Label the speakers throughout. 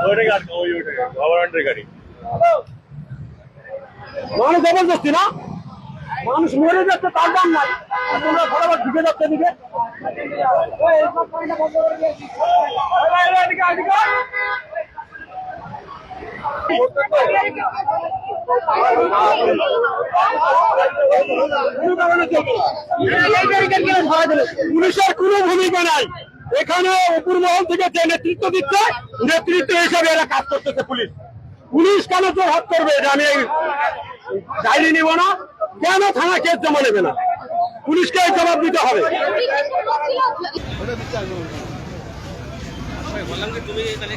Speaker 1: ওইটা গভর্নমেন্টের
Speaker 2: মানুষ জবরদস্তি না? মানুষ মরে যাচ্ছে, তার দাম নাই। তোমরা ফটাফট ঢুকে যাচ্ছে এদিকে। পুলিশের কোনো ভূমিকা নাই। এখানে উপর মহল থেকে যে নেতৃত্ব দিচ্ছে, নেতৃত্ব হিসেবে এরা কাজ করতেছে পুলিশ। পুলিশ কেন জোর হাত করবে এটা আমি ডায়েরি নিব না। কেন থানা কেস জমা নেবে না? পুলিশকে জবাব দিতে হবে।
Speaker 3: তুমি তাহলে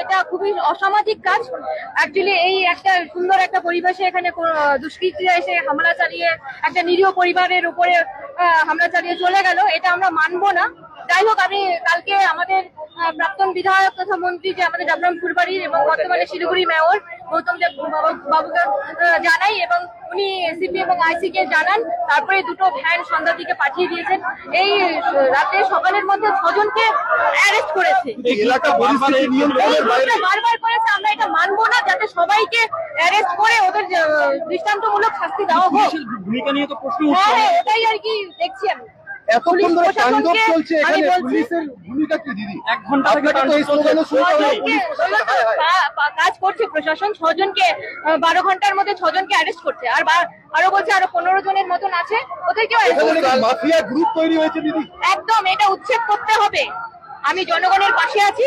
Speaker 4: এটা খুবই অসামাজিক কাজ। অ্যাকচুয়ালি এই একটা সুন্দর একটা পরিবেশে এখানে দুষ্কৃতীরা এসে হামলা চালিয়ে, একটা নিরীহ পরিবারের উপরে হামলা চালিয়ে চলে গেল। এটা আমরা মানবো না। যাই হোক আমি কালকে আমাদের প্রাক্তন বিধায়ক তথা মন্ত্রী যে আমাদের ডাবরাম ফুলবাড়ির এবং বর্তমানে শিলিগুড়ি মেয়র গৌতম দেব বাবুকে জানাই এবং উনি এসিপি এবং আইসি কে জানান। তারপরে দুটো ভ্যান সন্ধ্যার দিকে পাঠিয়ে দিয়েছেন। এই রাতে সকালের মধ্যে ছজনকে অ্যারেস্ট করেছে। বারবার করেছে আমরা এটা মানবো না যাতে সবাইকে অ্যারেস্ট করে ওদের দৃষ্টান্তমূলক শাস্তি দেওয়া হোক।
Speaker 2: ভূমিকা নিয়ে তো প্রশ্ন
Speaker 4: হ্যাঁ হ্যাঁ ওটাই আর কি দেখছি আমি।
Speaker 2: এতক্ষণ ধরে
Speaker 4: পুলিশ
Speaker 2: তাণ্ডব চলছে এখানে। পুলিশের ভূমিকা কি দিদি?
Speaker 1: এক
Speaker 2: ঘণ্টা হায় হায়।
Speaker 4: কাজ করছে। প্রশাসন ছজনকে বারো ঘণ্টার মধ্যে ছজনকে অ্যারেস্ট করছে। আর বা- আরও বলছে আরও পনেরো জনের মতন আছে। ওদেরকেও
Speaker 2: মাফিয়া গ্রুপ তৈরি হয়েছে দিদি।
Speaker 4: একদম এটা উচ্ছেদ করতে হবে। আমি জনগণের পাশে আছি।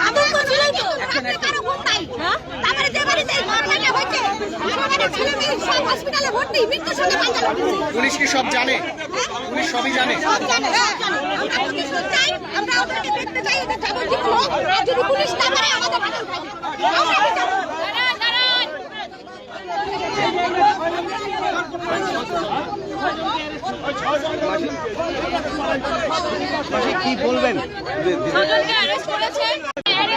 Speaker 5: আতঙ্ক ছিল তো? আপনি কারও কোথায় হ্যাঁ? তারপরে যে বাড়িতে ঘটনাটা হয়েছে আমার ছেলে মেয়ে সব হসপিটালে ভর্তি মৃত্যুর সঙ্গে পাঞ্জা লাগছে
Speaker 2: পুলিশ কি সব জানে? পুলিশ সবই জানে?
Speaker 5: সব জানে আমরা প্রতিশোধ চাই আমরা ওদেরকে দেখতে চাই ওদের যাবতীয় হোক আর যদি পুলিশ না করে আমাদের বাঁচান থাকবে আমরা বিচার করব। দাঁড়ান দাঁড়ান
Speaker 2: কি বলবেন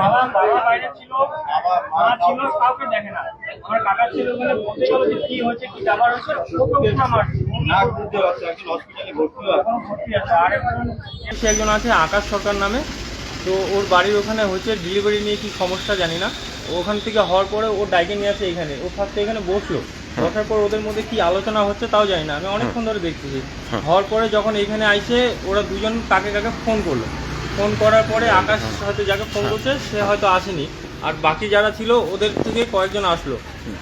Speaker 6: বাবা বাবা বাইরে ছিল মা ছিল কাউকে দেখে না। আমার কাকা ছিল ওখানে বলতে গেলো যে কি হয়েছে কি ব্যাপার হয়েছে ওকে পুরো মারছে। এখন ভর্তি আছে। আর একজন
Speaker 7: সে একজন আছে আকাশ সরকার নামে। তো ওর বাড়ির ওখানে হচ্ছে ডেলিভারি নিয়ে কি সমস্যা জানি না।
Speaker 6: ওখান থেকে হওয়ার পরে ও ডাইকে নিয়ে আসে এখানে। ও ফার্স্টে এখানে বসল। বসার পর ওদের মধ্যে কি আলোচনা হচ্ছে তাও জানি না। আমি অনেকক্ষণ ধরে দেখতেছি হওয়ার পরে যখন এখানে আইসে ওরা দুজন কাকে কাকে ফোন করল। ফোন করার পরে আকাশ হয়তো যাকে ফোন করছে সে হয়তো আসেনি। আর বাকি যারা ছিল ওদের থেকে কয়েকজন আসলো।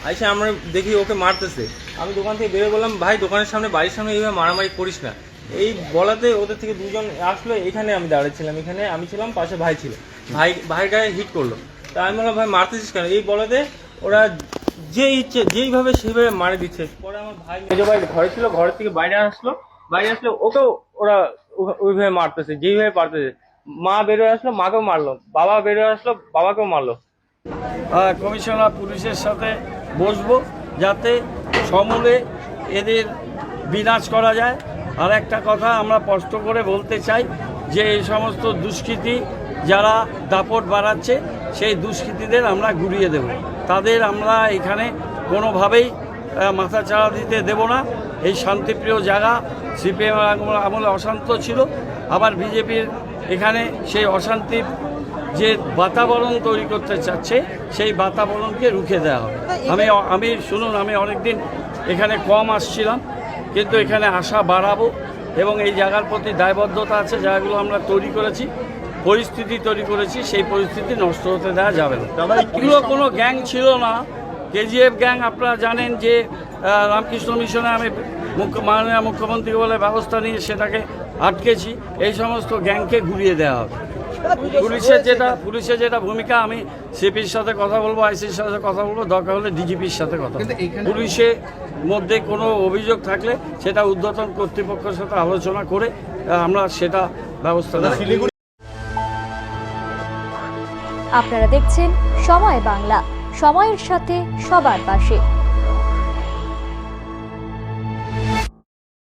Speaker 6: আইসে আমরা দেখি ওকে মারতেছে। আমি দোকান থেকে বেরো বললাম ভাই দোকানের সামনে বাড়ির সামনে এইভাবে মারামারি করিস না। এই বলাতে ওদের থেকে দুজন আসলো এখানে আমি দাঁড়িয়েছিলাম এখানে আমি ছিলাম পাশে ভাই ছিল। ভাই ভাইয়ের গায়ে হিট করল। তা আমি বললাম ভাই মারতেছিস কেন? এই বলাতে ওরা যে ইচ্ছে যেইভাবে সেইভাবে মারে দিচ্ছে। পরে আমার ভাই মেজো ভাই ঘরে ছিল ঘরের থেকে বাইরে আসলো। বাইরে আসলে ওকেও ওরা ওইভাবে মারতেছে যেইভাবে পারতেছে। মা বেরোয় আসলো মাকেও মারলো। বাবা বেরোয় আসলো বাবাকেও মারলো।
Speaker 7: কমিশনার পুলিশের সাথে বসবো যাতে সমূলে এদের বিনাশ করা যায়। আর একটা কথা আমরা স্পষ্ট করে বলতে চাই যে এই সমস্ত দুষ্কৃতি যারা দাপট বাড়াচ্ছে সেই দুষ্কৃতীদের আমরা ঘুরিয়ে দেব। তাদের আমরা এখানে কোনোভাবেই মাথা চাড়া দিতে দেব না। এই শান্তিপ্রিয় জায়গা সিপিএম আমলে অশান্ত ছিল। আবার বিজেপির এখানে সেই অশান্তির যে বাতাবরণ তৈরি করতে চাচ্ছে সেই বাতাবরণকে রুখে দেওয়া হবে। আমি আমি শুনুন আমি অনেকদিন এখানে কম আসছিলাম কিন্তু এখানে আশা বাড়াবো এবং এই জায়গার প্রতি দায়বদ্ধতা আছে জায়গাগুলো আমরা তৈরি করেছি। পরিস্থিতি তৈরি করেছি সেই পরিস্থিতি নষ্ট হতে দেওয়া যাবে না। এগুলো কোনো গ্যাং ছিল না। কেজিএফ গ্যাং আপনারা জানেন যে রামকৃষ্ণ মিশনে আমি মুখ্য মাননীয় মুখ্যমন্ত্রী বলে ব্যবস্থা নিয়ে সেটাকে আটকেছি। এই সমস্ত গ্যাংকে ঘুরিয়ে দেওয়া হবে। পুলিশের যেটা পুলিশের যেটা ভূমিকা আমি সিপির সাথে কথা বলব আইসির সাথে কথা বলব দরকার হলে ডিজিপির সাথে কথা বলব। পুলিশের মধ্যে কোনো অভিযোগ থাকলে সেটা ঊর্ধ্বতন কর্তৃপক্ষের সাথে আলোচনা করে আমরা সেটা ব্যবস্থা নেব।
Speaker 8: আপনারা দেখছেন সময় বাংলা। সময়ের সাথে সবার পাশে।